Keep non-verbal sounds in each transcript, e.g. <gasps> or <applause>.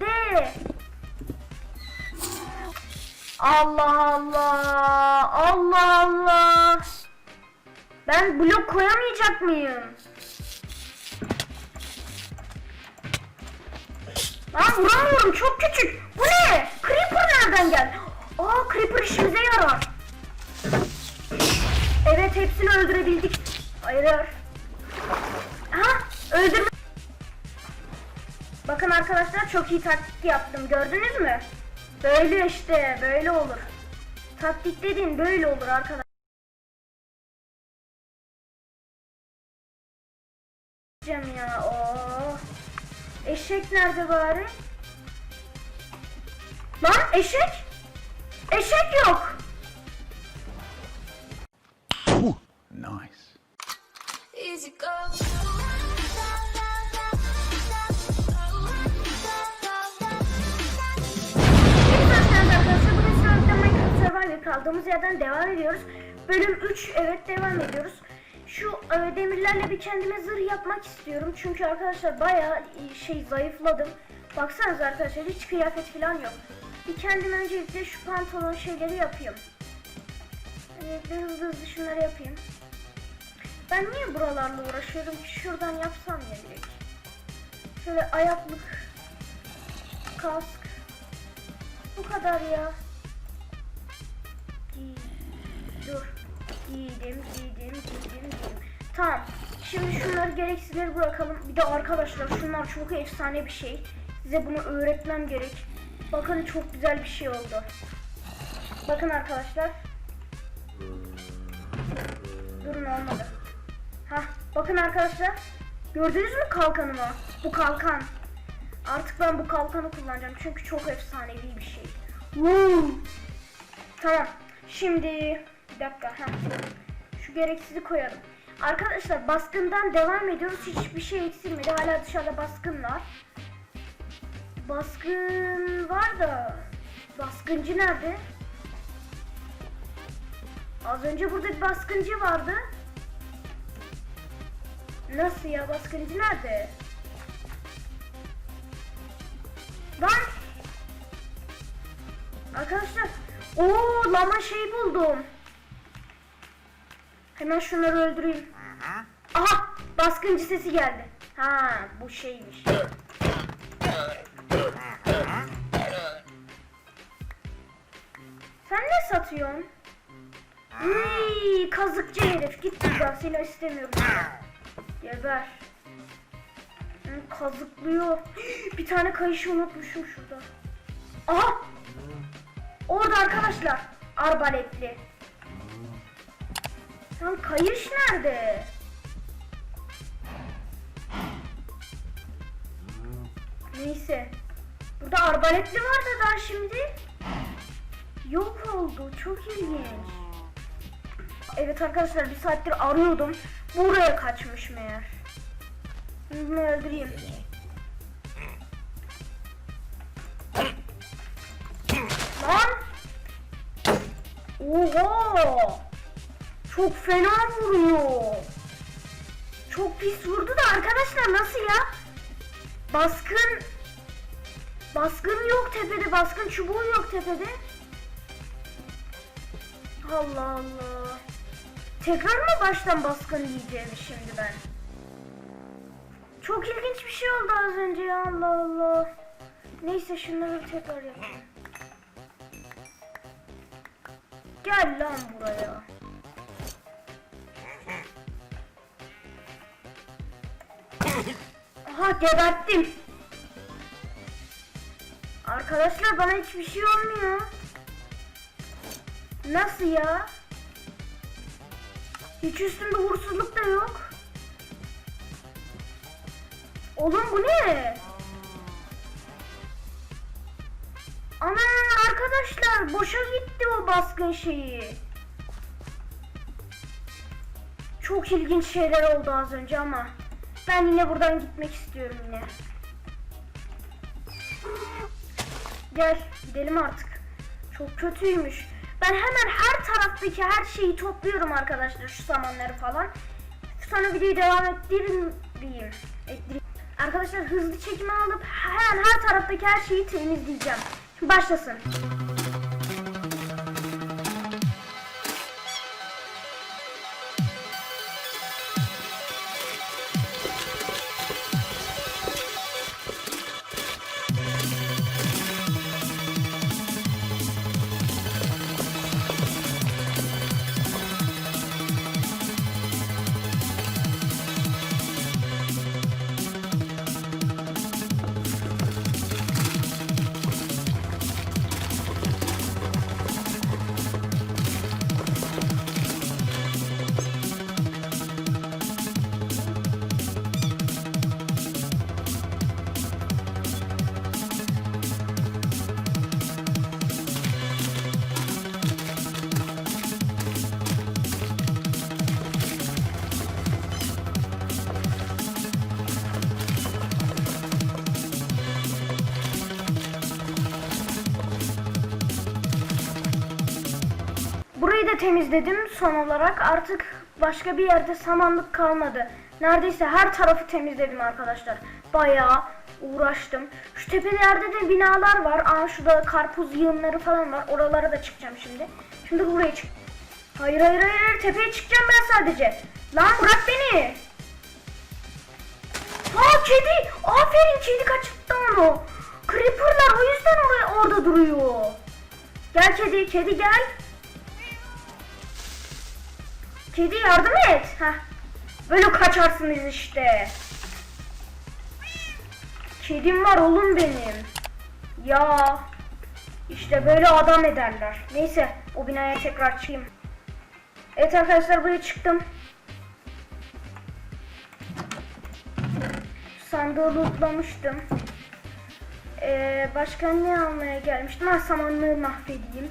De. Allah Allah. Allah Allah. Ben blok koyamayacak mıyım? Lan vuramıyorum çok küçük. Bu ne? Creeper nereden geldi? Aa Creeper işimize yarar. Evet hepsini öldürebildik. Hayır. Ha öldürme. Bakın arkadaşlar çok iyi taktik yaptım gördünüz mü? Böyle işte böyle olur. Taktik dediğin böyle olur arkadaşlar. Cem ya o. Eşek nerede bari? Lan eşek? Eşek yok. Ooh, nice. Easy go. Kaldığımız yerden devam ediyoruz. Bölüm 3 evet devam ediyoruz. Şu e, demirlerle bir kendime zırh yapmak istiyorum. Çünkü arkadaşlar bayağı e, şey zayıfladım. Baksanıza arkadaşlar hiç kıyafet falan yok. Bir kendim öncelikle şu pantolon şeyleri yapayım. Öncelikle hızlı hızlı şunları yapayım. Ben niye buralarla uğraşıyorum ki şuradan yapsam ya direkt. Şöyle ayaklık, kask, bu kadar ya. Dur. Giydim, giydim, giydim, giydim. Tamam. Şimdi şunları gereksizleri bırakalım. Bir de arkadaşlar şunlar çok efsane bir şey. Size bunu öğretmem gerek. Bakın çok güzel bir şey oldu. Bakın arkadaşlar. Durun olmadı. Hah bakın arkadaşlar. Gördünüz mü kalkanımı? Bu kalkan. Artık ben bu kalkanı kullanacağım çünkü çok efsanevi bir şey. Woo! Tamam. Şimdi bir dakika. Heh. Şu gereksizi koyalım. Arkadaşlar baskından devam ediyoruz. Hiçbir şey eksilmedi. Hala dışarıda baskın var. Baskın var da baskıncı nerede? Az önce burada bir baskıncı vardı. Nasıl ya baskıncı nerede? Lan! Arkadaşlar, o lama şey buldum. Hemen şunları öldüreyim. Aha, baskıncı sesi geldi. Ha, bu şeymiş. Sen ne satıyorsun? Uy, kazıkçı herif. Git buradan seni istemiyorum. Geber. Kazıklıyor. <gasps> Bir tane kayışı unutmuşum şurada. Aha! Orada arkadaşlar. Arbaletli. Lan kayış nerede? Neyse. Burada arbaletli vardı daha şimdi. Yok oldu. Çok ilginç. Evet arkadaşlar bir saattir arıyordum. Buraya kaçmış meğer. Bunu öldüreyim. Lan! Oha! Çok fena vuruyor. Çok pis vurdu da arkadaşlar nasıl ya? Baskın Baskın yok tepede. Baskın çubuğu yok tepede. Allah Allah. Tekrar mı baştan baskın yiyeceğim şimdi ben? Çok ilginç bir şey oldu az önce ya Allah Allah. Neyse şunları tekrar yapayım. Gel lan buraya. Aha geberttim. Arkadaşlar bana hiçbir şey olmuyor. Nasıl ya? Hiç üstümde uğursuzluk da yok. Oğlum bu ne? Ana arkadaşlar boşa gitti o baskın şeyi. Çok ilginç şeyler oldu az önce ama ben yine buradan gitmek istiyorum yine. Gel gidelim artık. Çok kötüymüş. Ben hemen her taraftaki her şeyi topluyorum arkadaşlar şu samanları falan. Sonra videoyu devam ettireyim. Ettireyim. Arkadaşlar hızlı çekimi alıp her her taraftaki her şeyi temizleyeceğim. Şimdi başlasın. Temizledim son olarak. Artık başka bir yerde samanlık kalmadı. Neredeyse her tarafı temizledim arkadaşlar. Bayağı uğraştım. Şu tepelerde de binalar var. Aa şurada karpuz yığınları falan var. Oralara da çıkacağım şimdi. Şimdi buraya çık. Hayır hayır hayır, tepeye çıkacağım ben sadece. Lan bırak beni. Aa kedi. Aferin kedi kaçırttı onu. Creeper'lar o yüzden orada duruyor. Gel kedi, kedi gel. Kedi yardım et. Heh. Böyle kaçarsınız işte. Kedim var oğlum benim. Ya. İşte böyle adam ederler. Neyse o binaya tekrar çıkayım. Evet arkadaşlar buraya çıktım. Sandığı lootlamıştım. Ee, başka ne almaya gelmiştim? Ha samanlığı mahvedeyim.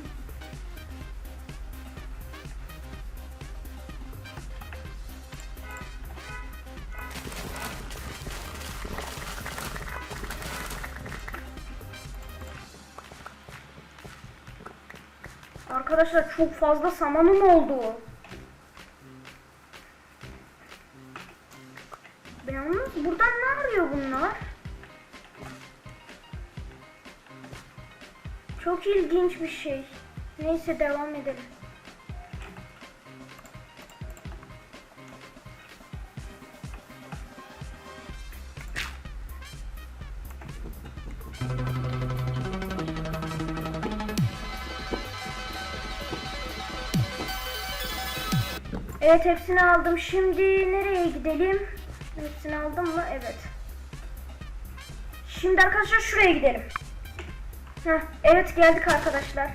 Arkadaşlar çok fazla samanım oldu. Ben yalnız buradan ne arıyor bunlar? Çok ilginç bir şey. Neyse devam edelim. Evet hepsini aldım. Şimdi nereye gidelim? Hepsini aldım mı? Evet. Şimdi arkadaşlar şuraya gidelim. Heh, evet geldik arkadaşlar.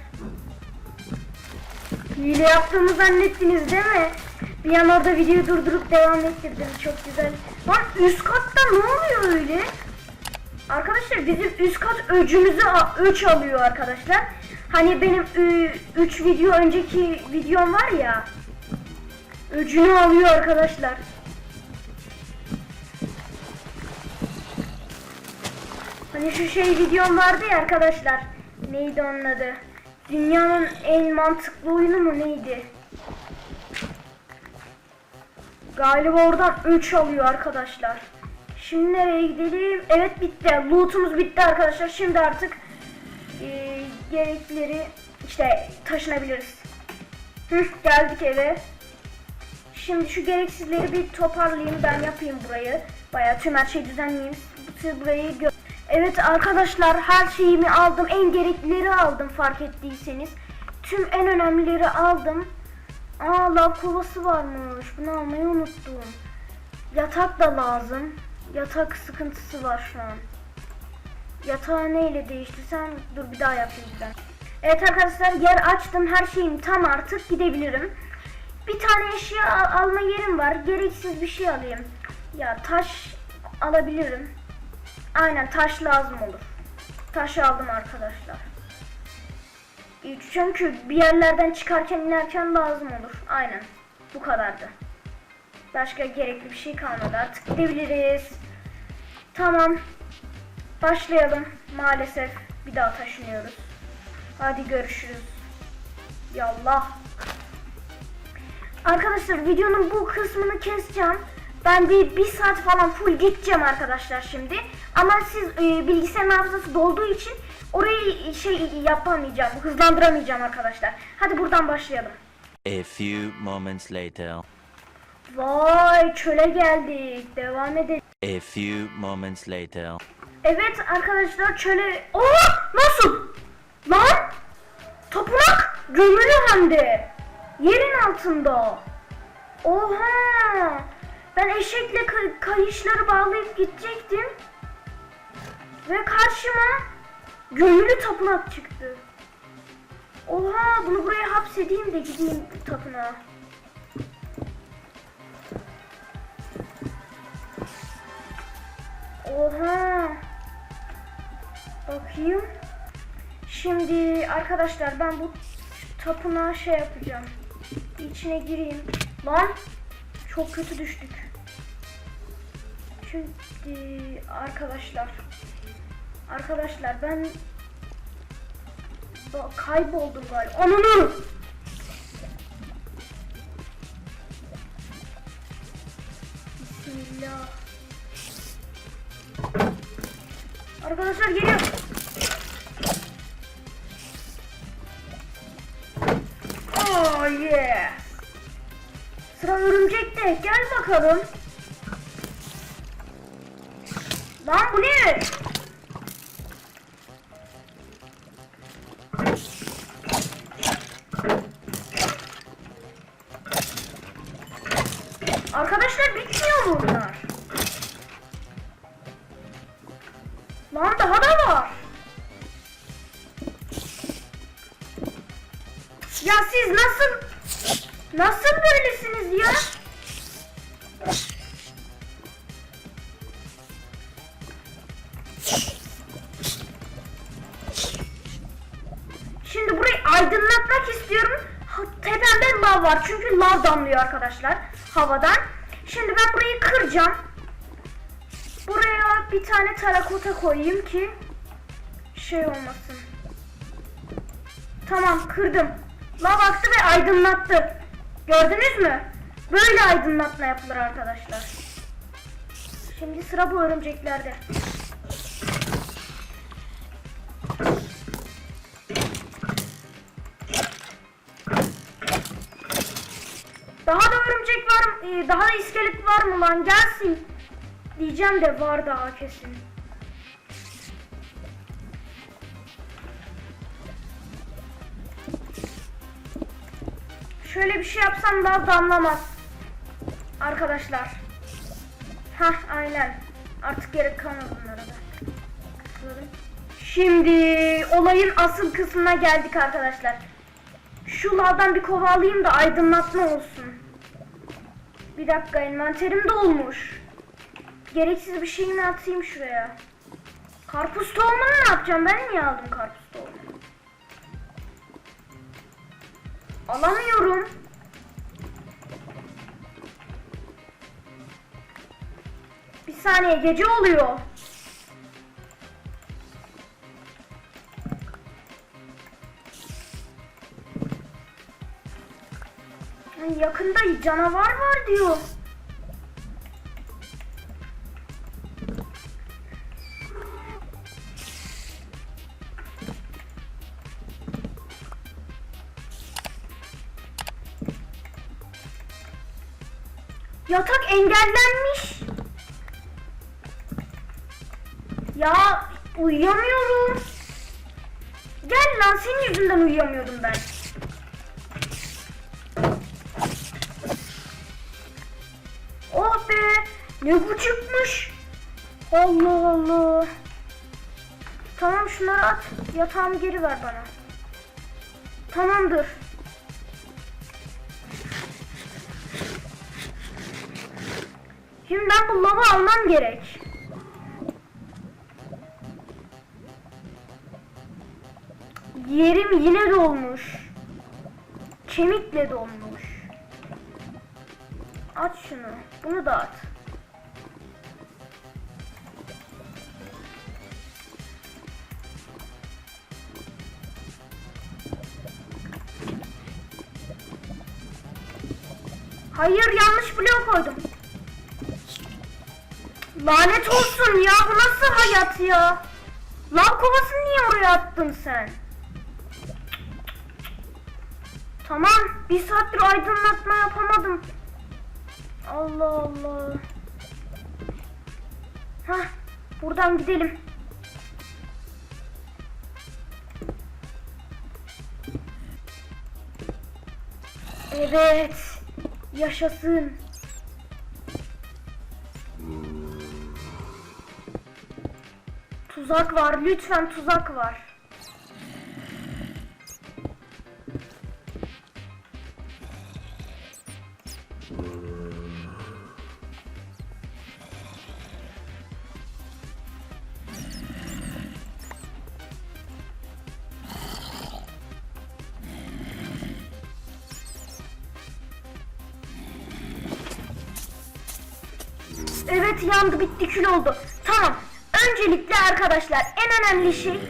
Hile yaptığımı zannettiniz değil mi? Bir an orada videoyu durdurup devam ettirdim. Çok güzel. Lan üst katta ne oluyor öyle? Arkadaşlar bizim üst kat öcümüzü öç alıyor arkadaşlar. Hani benim 3 video önceki videom var ya. Öcünü alıyor arkadaşlar. Hani şu şey videom vardı ya arkadaşlar. Neydi onun adı? Dünyanın en mantıklı oyunu mu neydi? Galiba oradan 3 alıyor arkadaşlar. Şimdi nereye gidelim? Evet bitti. Loot'umuz bitti arkadaşlar. Şimdi artık e, gerekleri işte taşınabiliriz. Hı, geldik eve. Şimdi şu gereksizleri bir toparlayayım. Ben yapayım burayı. Bayağı tüm her şeyi düzenleyeyim. Siz burayı gö Evet arkadaşlar her şeyimi aldım. En gereklileri aldım fark ettiyseniz. Tüm en önemlileri aldım. Aa lav kovası varmış. Bunu almayı unuttum. Yatak da lazım. Yatak sıkıntısı var şu an. Yatağı neyle değiştirsem dur bir daha yapayım ben. Evet arkadaşlar yer açtım. Her şeyim tam artık gidebilirim. Bir tane eşya al- alma yerim var. Gereksiz bir şey alayım. Ya taş alabilirim. Aynen taş lazım olur. Taş aldım arkadaşlar. E, Çünkü bir yerlerden çıkarken inerken lazım olur. Aynen. Bu kadardı. Başka gerekli bir şey kalmadı. Artık gidebiliriz. Tamam. Başlayalım. Maalesef bir daha taşınıyoruz. Hadi görüşürüz. Yallah. Arkadaşlar videonun bu kısmını keseceğim. Ben bir, bir saat falan full gideceğim arkadaşlar şimdi. Ama siz e, bilgisayarın hafızası dolduğu için orayı şey yapamayacağım, hızlandıramayacağım arkadaşlar. Hadi buradan başlayalım. A few moments later. Vay çöle geldik. Devam edelim. A few moments later. Evet arkadaşlar çöle... Oo nasıl? Lan! Tapınak gömülü hem de. Yerin altında. Oha! Ben eşekle kay- kayışları bağlayıp gidecektim. Ve karşıma gömülü tapınak çıktı. Oha bunu buraya hapsedeyim de gideyim tapınağa. Oha. Bakayım. Şimdi arkadaşlar ben bu tapınağa şey yapacağım. İçine gireyim. Lan çok kötü düştük. Şimdi arkadaşlar. Arkadaşlar ben kayboldum galiba. Ananı! Bismillah. Arkadaşlar geliyor. Bakalım. Lan bu ne? Damlıyor arkadaşlar havadan. Şimdi ben burayı kıracağım. Buraya bir tane terakota koyayım ki şey olmasın. Tamam kırdım. Lav aktı ve aydınlattı. Gördünüz mü? Böyle aydınlatma yapılır arkadaşlar. Şimdi sıra bu örümceklerde. Var mı? Ee, Daha da iskelet var mı lan? Gelsin. Diyeceğim de var daha kesin. Şöyle bir şey yapsam daha damlamaz. Arkadaşlar. Hah aynen. Artık gerek kalmadı bunlara da. Şimdi olayın asıl kısmına geldik arkadaşlar. Şu lavdan bir kova alayım da aydınlatma olsun. Bir dakika envanterim dolmuş. Gereksiz bir şeyimi atayım şuraya. Karpuz tohumunu ne yapacağım? Ben niye aldım karpuz tohumunu? Alamıyorum. Bir saniye gece oluyor. Ay, Yakında canavar var diyor. Yatak engellenmiş. Ya uyuyamıyorum. Gel lan senin yüzünden uyuyamıyordum ben. Ne bu çıkmış? Allah Allah. Tamam şunları at. Yatağımı geri ver bana. Tamamdır. Şimdi ben bu lavı almam gerek. Yerim yine dolmuş. Kemikle dolmuş. At şunu. Bunu da at. Hayır yanlış blok koydum. Lanet olsun ya bu nasıl hayat ya? Lav kovasını niye oraya attın sen? Tamam bir saattir aydınlatma yapamadım. Allah Allah. Hah buradan gidelim. Evet. Yaşasın. Tuzak var. Lütfen tuzak var. Evet yandı bitti kül oldu. Tamam. Öncelikle arkadaşlar en önemli şey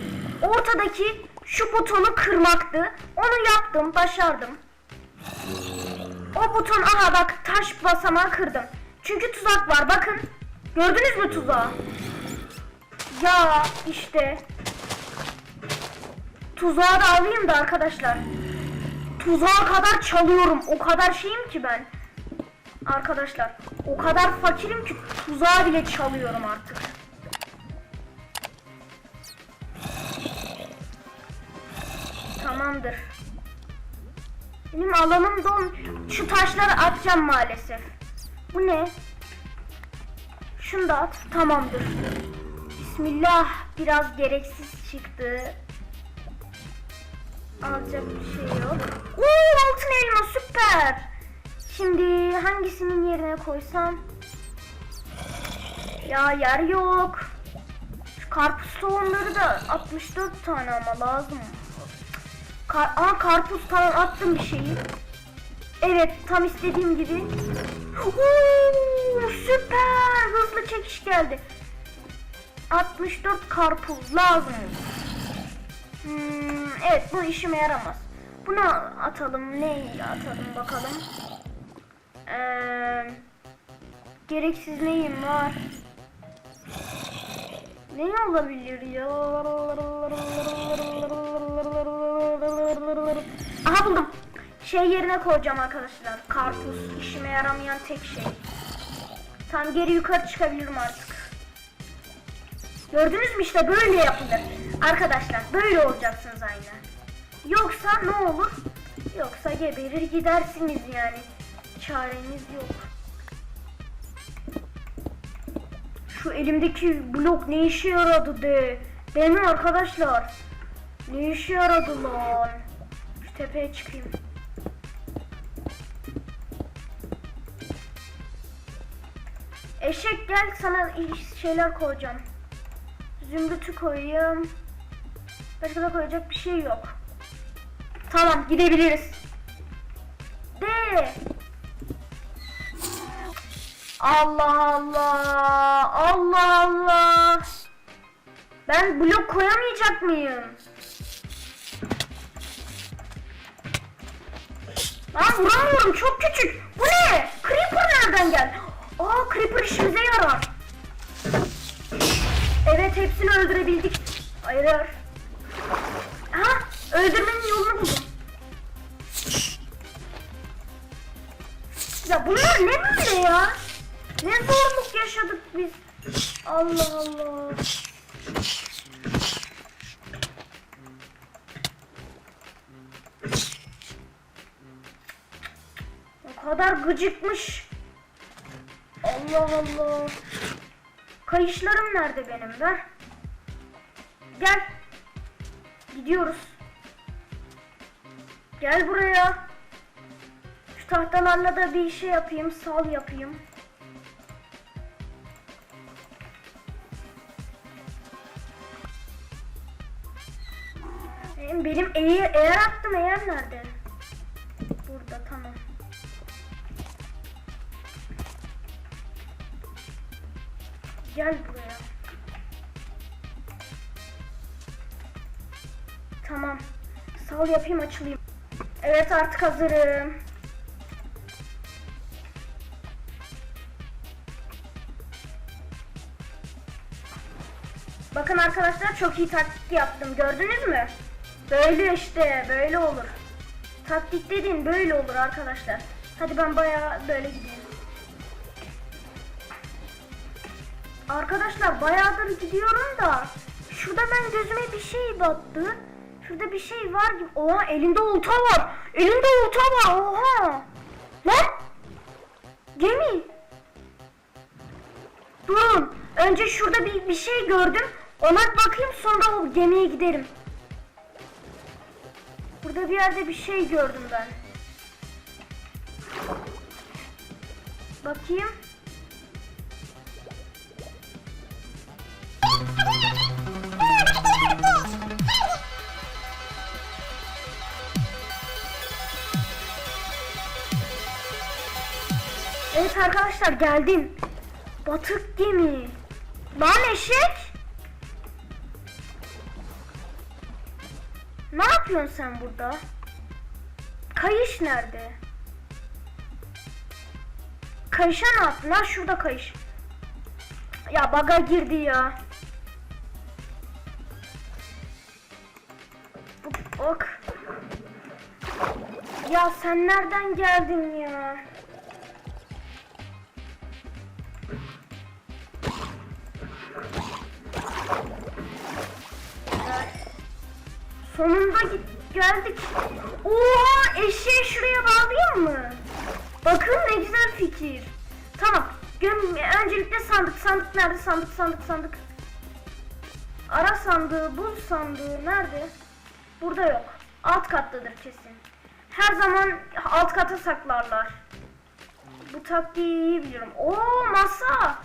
ortadaki şu butonu kırmaktı. Onu yaptım, başardım. O buton aha bak taş basamağı kırdım. Çünkü tuzak var bakın. Gördünüz mü tuzağı? Ya işte. Tuzağı da alayım da arkadaşlar. Tuzağa kadar çalıyorum. O kadar şeyim ki ben. Arkadaşlar o kadar fakirim ki tuzağı bile çalıyorum artık. Tamamdır. Benim alanım don. Şu taşları atacağım maalesef. Bu ne? Şunu da at. Tamamdır. Bismillah. Biraz gereksiz çıktı. Alacak bir şey yok. Oo altın elma süper. Şimdi hangisinin yerine koysam? Ya yer yok. Şu karpuz tohumları da 64 tane ama lazım. Kar Aa karpuz tamam attım bir şeyi. Evet tam istediğim gibi. Oo, süper hızlı çekiş geldi. 64 karpuz lazım. Hmm, evet bu işime yaramaz. Bunu atalım. Ne atalım bakalım. Ee, gereksiz neyim var? Ne olabilir ya? Aha buldum. Şey yerine koyacağım arkadaşlar. Karpuz işime yaramayan tek şey. Tam geri yukarı çıkabilirim artık. Gördünüz mü işte böyle yapılır. Arkadaşlar böyle olacaksınız aynen. Yoksa ne olur? Yoksa geberir gidersiniz yani. Çareniz yok. Şu elimdeki blok ne işe yaradı de. Değil arkadaşlar? Ne işe yaradı lan? Şu tepeye çıkayım. Eşek gel sana şeyler koyacağım. Zümrütü koyayım. Başka da koyacak bir şey yok. Tamam gidebiliriz. De. Allah Allah. Allah Allah. Ben blok koyamayacak mıyım? Lan vuramıyorum çok küçük. Bu ne? Creeper nereden geldi? Aa Creeper işimize yarar. Evet hepsini öldürebildik. Hayır. Ha öldürmenin yolunu buldum. Ya bunlar ne böyle ya? Ne zorluk yaşadık biz. Allah Allah. O kadar gıcıkmış. Allah Allah. Kayışlarım nerede benim be? Gel. Gidiyoruz. Gel buraya. Şu tahtalarla da bir şey yapayım, sal yapayım. Benim, eğer, eğer attım eğer nerede? Burada tamam. Gel buraya. Tamam. Sal yapayım açılayım. Evet artık hazırım. Bakın arkadaşlar çok iyi taktik yaptım. Gördünüz mü? Böyle işte böyle olur. Taktik dediğin böyle olur arkadaşlar. Hadi ben bayağı böyle gideyim. Arkadaşlar bayağıdır gidiyorum da şurada ben gözüme bir şey battı. Şurada bir şey var gibi. Oha elinde olta var. Elinde olta var. Oha. Lan. Gemi. Durun. Önce şurada bir, bir şey gördüm. Ona bakayım sonra o gemiye giderim. Burada bir yerde bir şey gördüm ben. Bakayım. Evet arkadaşlar geldim. Batık gemi. Lan eşek. Ne yapıyorsun sen burada? Kayış nerede? Kayışa ne yaptın? Ha şurada kayış. Ya baga girdi ya. Bak. Ya sen nereden geldin ya? Sonunda geldik. Oha eşeği şuraya bağlayayım mı? Bakın ne güzel fikir. Tamam. Öncelikle sandık. Sandık nerede? Sandık sandık sandık. Ara sandığı, bul sandığı nerede? Burada yok. Alt kattadır kesin. Her zaman alt kata saklarlar. Bu taktiği iyi biliyorum. Oo masa.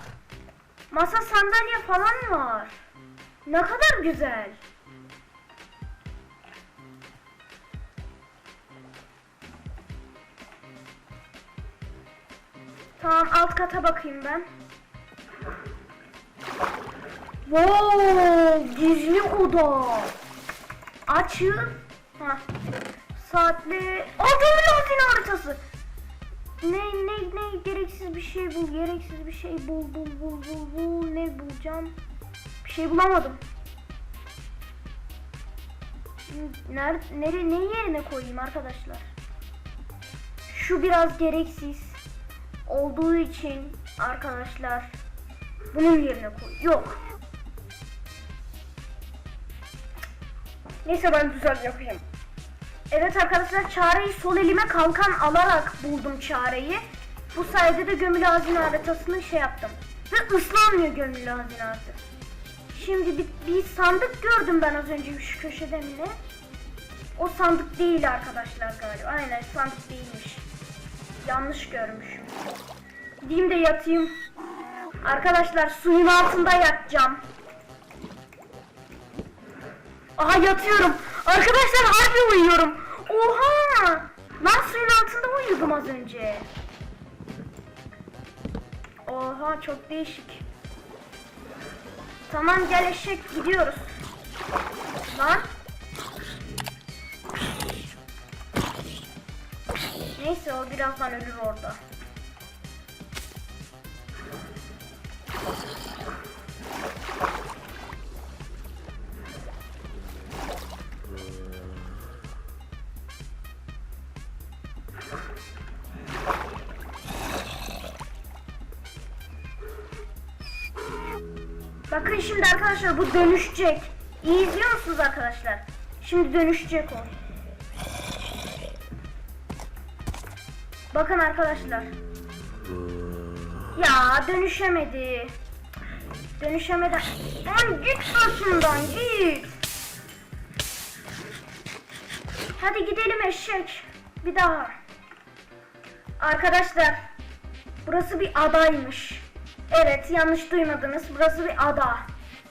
Masa sandalye falan var. Ne kadar güzel. Tamam alt kata bakayım ben. Wow, gizli oda. Açın. Ha. Saatli. Aa gömülü hazine haritası. Ne ne ne gereksiz bir şey bul, gereksiz bir şey bul bul bul bul bul. Ne bulacağım? Bir şey bulamadım. Nerede, nere, ne yerine koyayım arkadaşlar? Şu biraz gereksiz olduğu için arkadaşlar bunun yerine koy. Yok. Neyse ben güzel yapayım. Evet arkadaşlar çareyi sol elime kalkan alarak buldum çareyi. Bu sayede de gömülü hazine haritasını şey yaptım. Ve ıslanmıyor gömülü hazine haritası. Şimdi bir, bir sandık gördüm ben az önce şu köşede mi ne? O sandık değil arkadaşlar galiba. Aynen sandık değilmiş. Yanlış görmüşüm. Gideyim de yatayım. Arkadaşlar suyun altında yatacağım. Aha yatıyorum. Arkadaşlar harbi uyuyorum. Oha! Lan suyun altında uyudum az önce. Oha çok değişik. Tamam gel eşek gidiyoruz. Lan. Neyse o birazdan ölür orada. Bakın şimdi arkadaşlar bu dönüşecek. İyi izliyor musunuz arkadaşlar? Şimdi dönüşecek o. Bakın arkadaşlar. Ya dönüşemedi. Dönüşemedi. Lan git başımdan git. Hadi gidelim eşek. Bir daha. Arkadaşlar. Burası bir adaymış. Evet yanlış duymadınız. Burası bir ada.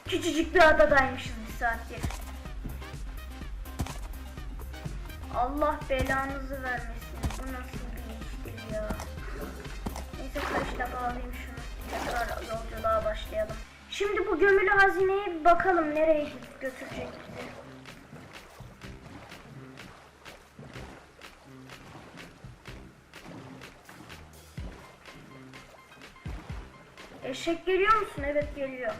Küçücük bir adadaymışız bir saattir. Allah belanızı vermesin. Gömülü hazineye bir bakalım nereye götürecek bizi. Eşek geliyor musun? Evet geliyor.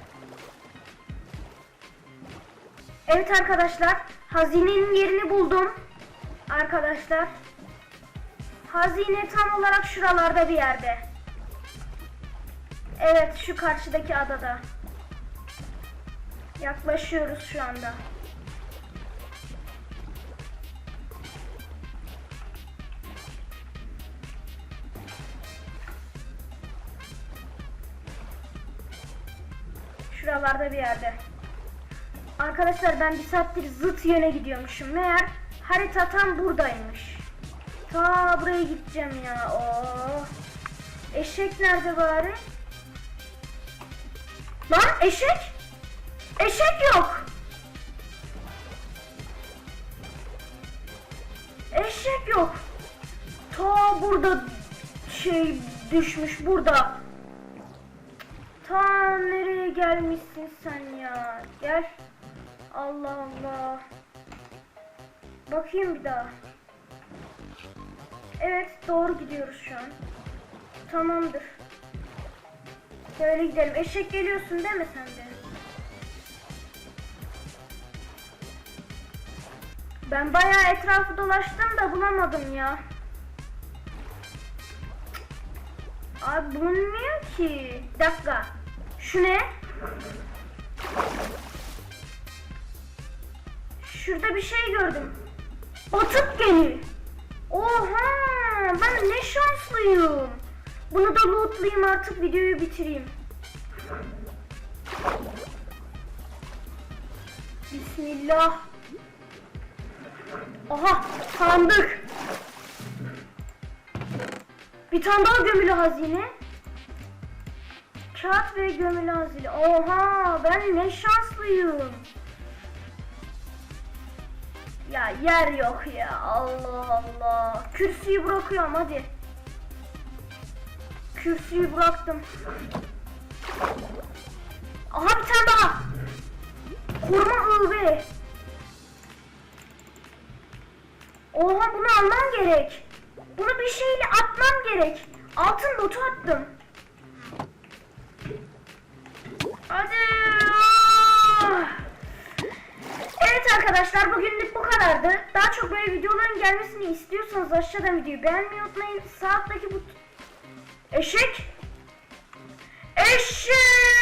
Evet arkadaşlar, hazinenin yerini buldum. Arkadaşlar. Hazine tam olarak şuralarda bir yerde. Evet, şu karşıdaki adada. Yaklaşıyoruz şu anda. Şuralarda bir yerde. Arkadaşlar ben bir saattir zıt yöne gidiyormuşum. Meğer harita tam buradaymış. Ta buraya gideceğim ya. Oo. Eşek nerede bari? Lan eşek? Eşek yok. Eşek yok. Ta burada şey düşmüş burada. Ta nereye gelmişsin sen ya? Gel. Allah Allah. Bakayım bir daha. Evet doğru gidiyoruz şu an. Tamamdır. Böyle gidelim. Eşek geliyorsun değil mi sen de? Ben bayağı etrafı dolaştım da bulamadım ya. Abi bulunmuyor ki. Bir dakika. Şu ne? Şurada bir şey gördüm. Batık gemi. Oha! Ben ne şanslıyım. Bunu da lootlayayım artık videoyu bitireyim. Bismillah. Aha sandık. Bir tane daha gömülü hazine. Kağıt ve gömülü hazine. Oha ben ne şanslıyım. Ya yer yok ya Allah Allah. Kürsüyü bırakıyorum hadi. Kürsüyü bıraktım. Aha bir tane daha. Koruma ıvı. Oha bunu almam gerek. Bunu bir şeyle atmam gerek. Altın botu attım. Hadi. Evet arkadaşlar bugünlük bu kadardı. Daha çok böyle videoların gelmesini istiyorsanız aşağıdan videoyu beğenmeyi unutmayın. Sağ bu... Eşek. Eşek.